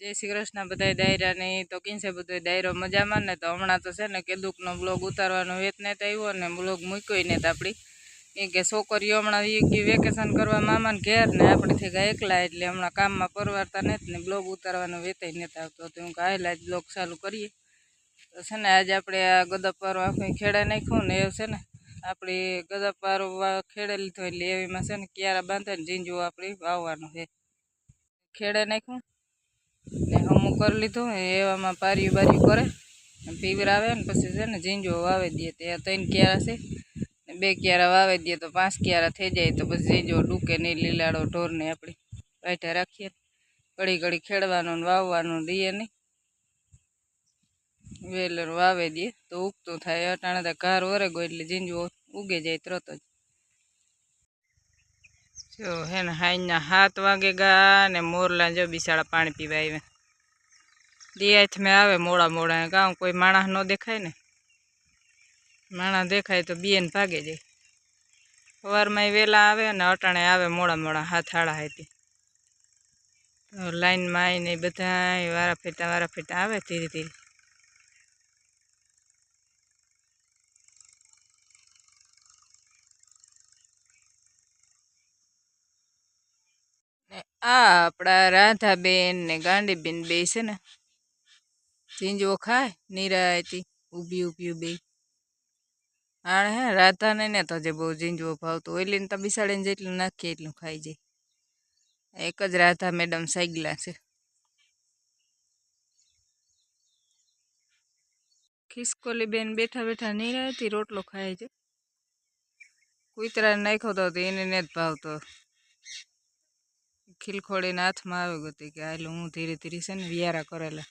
જય શ્રી કૃષ્ણ બધા ડાયરાની તો છે બધો ડાયરો મજામાં ને તો હમણાં તો છે ને કેદુકનો બ્લોગ ઉતારવાનો વેત નહીં આવ્યો ને બ્લોગ મૂક્યો ને આપણી એ કે છોકરીઓ હમણાં એ કે વેકેશન કરવા મામાને ઘેર ને આપણેથી ગયા એકલા એટલે હમણાં કામમાં પરવારતા નથી ને બ્લોગ ઉતારવાનો વેતાય નથી આવતો. તો હું કાહેલા જ બ્લોગ ચાલુ કરીએ. તો છે ને આજે આપણે આ ગદપાર આખું ખેડે નાખ્યું ને એવું છે ને આપણી ગદપાર ખેડે લીધો એટલે એવીમાં છે ને ક્યારા બાંધે ને ઝીંજુ આપણે વાવવાનું છે. ખેડે નાખ્યું. હમું કરી લીધું એવામાં પાર્યું બાર્યું કરે. ને પીવરાવે ને પછી છે ને ઝીંજો વાવી દઈએ તે ત્રણ ક્યારા છે. બે ક્યારા વાવી દઈએ તો પાંચ ક્યારા થઈ જાય તો પછી ઝીંજો ડૂકે નહીં લીલાડો ઢોરને આપણે વાઢા રાખીએ. ઘડી ઘડી ખેડવાનું ને વાવવાનું દઈએ નહીં વેલર વાવી દઈએ તો ઉગતું થાય. અટાણે તો ઘર વરે ગયો એટલે ઝીંજો ઉગે જાય તરત જ. જો હે ને હાઈના હાથ વાગે ગા ને મોરલા જો બિસાડા પાણી પીવા આવ્યા. દિયાથ મેં આવે મોડા મોડા ગામ કોઈ માણસ ન દેખાય ને. માણસ દેખાય તો બીએન ભાગે જાય. સવારમાં વહેલા આવે ને અટાણે આવે મોડા મોડા, હાથ હાડા હતી લાઈનમાં આવીને બધા વારા ફેટા વારા ફેટા આવે ધીરે ધીરે. આ આપણા રાધાબેન ને ગાંડીબેન બે છે ને. ઝીંજવો ખાય, નિરાયતી, ઊભી ઊભી બે આણે હે, રાધાને ને તો જે બહુ ઝીંજવો ભાવતો ઓઈલીને તો બિસાડીને જેટલું નાખીએ એટલું ખાઈ જાય. એક જ રાધા મેડમ સાઈગલા છે. ખિસકોલી બેન બેઠા બેઠા નિરાયતી રોટલો ખાય છે. કૂતરાને નાખ્યો તો એને ને જ ભાવતો. ખીલખોડીને હાથમાં આવી ગયો કે હાલ હું ધીરે ધીરે છે ને વિયારા કરેલા.